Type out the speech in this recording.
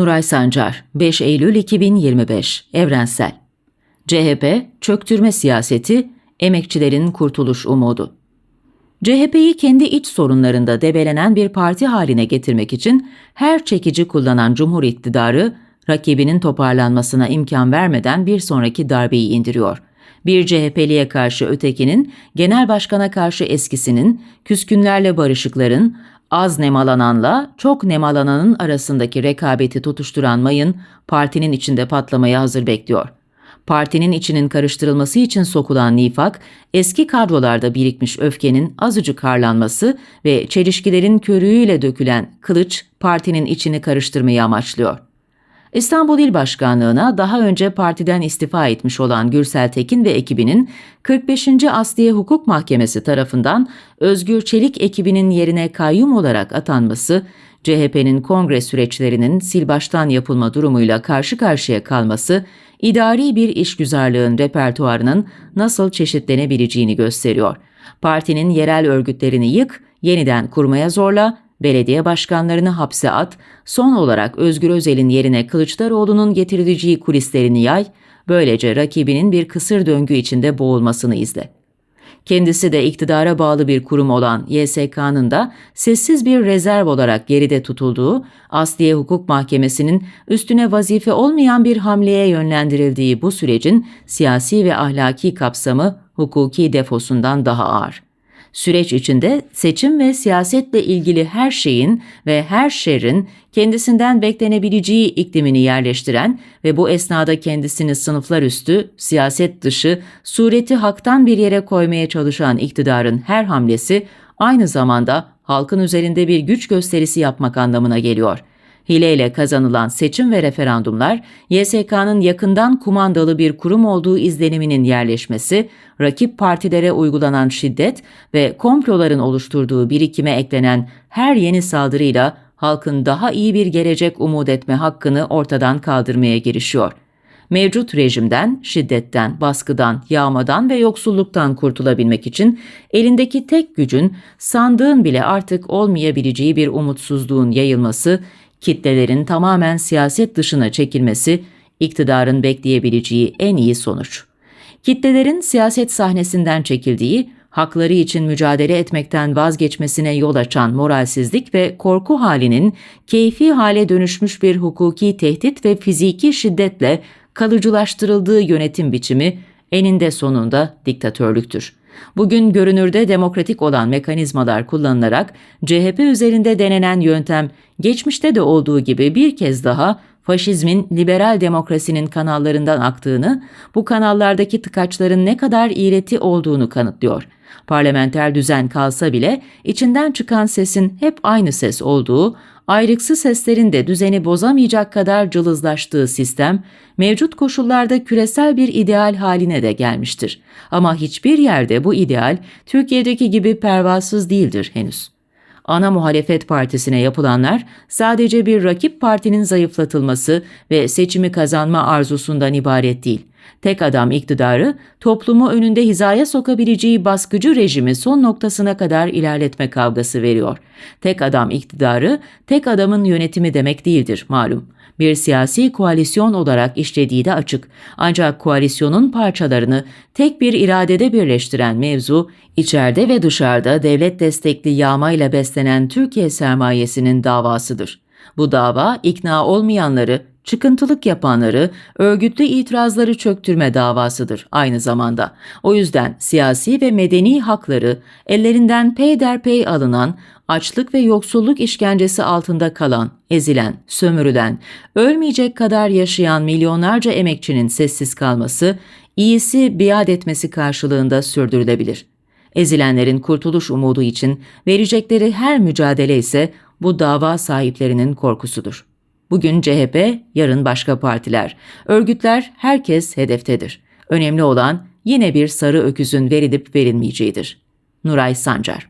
Nuray Sancar, 5 Eylül 2025, Evrensel. CHP, çöktürme siyaseti, emekçilerin kurtuluş umudu. CHP'yi kendi iç sorunlarında debelenen bir parti haline getirmek için her çekici kullanan Cumhur iktidarı, rakibinin toparlanmasına imkan vermeden bir sonraki darbeyi indiriyor. Bir CHP'liye karşı ötekinin, genel başkana karşı eskisinin, küskünlerle barışıkların, az nemalananla çok nemalananın arasındaki rekabeti tutuşturan mayın partinin içinde patlamaya hazır bekliyor. Partinin içinin karıştırılması için sokulan nifak, eski kadrolarda birikmiş öfkenin azıcık harlanması ve çelişkilerin körüğüyle dökülen kılıç partinin içini karıştırmayı amaçlıyor. İstanbul İl Başkanlığı'na daha önce partiden istifa etmiş olan Gürsel Tekin ve ekibinin 45. Asliye Hukuk Mahkemesi tarafından Özgür Çelik ekibinin yerine kayyum olarak atanması, CHP'nin kongre süreçlerinin silbaştan yapılma durumuyla karşı karşıya kalması, idari bir işgüzarlığın repertuarının nasıl çeşitlenebileceğini gösteriyor. Partinin yerel örgütlerini yık, yeniden kurmaya zorla, belediye başkanlarını hapse at, son olarak Özgür Özel'in yerine Kılıçdaroğlu'nun getirileceği kulislerini yay, böylece rakibinin bir kısır döngü içinde boğulmasını izle. Kendisi de iktidara bağlı bir kurum olan YSK'nın da sessiz bir rezerv olarak geride tutulduğu, Asliye Hukuk Mahkemesi'nin üstüne vazife olmayan bir hamleye yönlendirildiği bu sürecin siyasi ve ahlaki kapsamı hukuki defosundan daha ağır. Süreç içinde seçim ve siyasetle ilgili her şeyin ve her şerrin kendisinden beklenebileceği iklimini yerleştiren ve bu esnada kendisini sınıflar üstü, siyaset dışı, sureti haktan bir yere koymaya çalışan iktidarın her hamlesi aynı zamanda halkın üzerinde bir güç gösterisi yapmak anlamına geliyor. Hileyle kazanılan seçim ve referandumlar, YSK'nın yakından kumandalı bir kurum olduğu izleniminin yerleşmesi, rakip partilere uygulanan şiddet ve komploların oluşturduğu birikime eklenen her yeni saldırıyla halkın daha iyi bir gelecek umut etme hakkını ortadan kaldırmaya girişiyor. Mevcut rejimden, şiddetten, baskıdan, yağmadan ve yoksulluktan kurtulabilmek için elindeki tek gücün sandığın bile artık olmayabileceği bir umutsuzluğun yayılması, kitlelerin tamamen siyaset dışına çekilmesi iktidarın bekleyebileceği en iyi sonuç. Kitlelerin siyaset sahnesinden çekildiği, hakları için mücadele etmekten vazgeçmesine yol açan moralsizlik ve korku halinin keyfi hale dönüşmüş bir hukuki tehdit ve fiziki şiddetle kalıcılaştırıldığı yönetim biçimi eninde sonunda diktatörlüktür. Bugün görünürde demokratik olan mekanizmalar kullanılarak CHP üzerinde denenen yöntem geçmişte de olduğu gibi bir kez daha faşizmin liberal demokrasinin kanallarından aktığını, bu kanallardaki tıkaçların ne kadar iğreti olduğunu kanıtlıyor. Parlamenter düzen kalsa bile içinden çıkan sesin hep aynı ses olduğu, ayrıksı seslerin de düzeni bozamayacak kadar cılızlaştığı sistem, mevcut koşullarda küresel bir ideal haline de gelmiştir. Ama hiçbir yerde bu ideal Türkiye'deki gibi pervasız değildir henüz. Ana muhalefet partisine yapılanlar sadece bir rakip partinin zayıflatılması ve seçimi kazanma arzusundan ibaret değil. Tek adam iktidarı toplumu önünde hizaya sokabileceği baskıcı rejimi son noktasına kadar ilerletme kavgası veriyor. Tek adam iktidarı tek adamın yönetimi demek değildir malum. Bir siyasi koalisyon olarak işlediği de açık. Ancak koalisyonun parçalarını tek bir iradede birleştiren mevzu, içeride ve dışarıda devlet destekli yağmayla beslenen Türkiye sermayesinin davasıdır. Bu dava ikna olmayanları çıkıntılık yapanları, örgütlü itirazları çöktürme davasıdır aynı zamanda. O yüzden siyasi ve medeni hakları ellerinden peyderpey alınan, açlık ve yoksulluk işkencesi altında kalan, ezilen, sömürülen, ölmeyecek kadar yaşayan milyonlarca emekçinin sessiz kalması, iyisi biat etmesi karşılığında sürdürülebilir. Ezilenlerin kurtuluş umudu için verecekleri her mücadele ise bu dava sahiplerinin korkusudur. Bugün CHP, yarın başka partiler. Örgütler herkes hedeftedir. Önemli olan yine bir sarı öküzün verilip verilmeyeceğidir. Nuray Sancar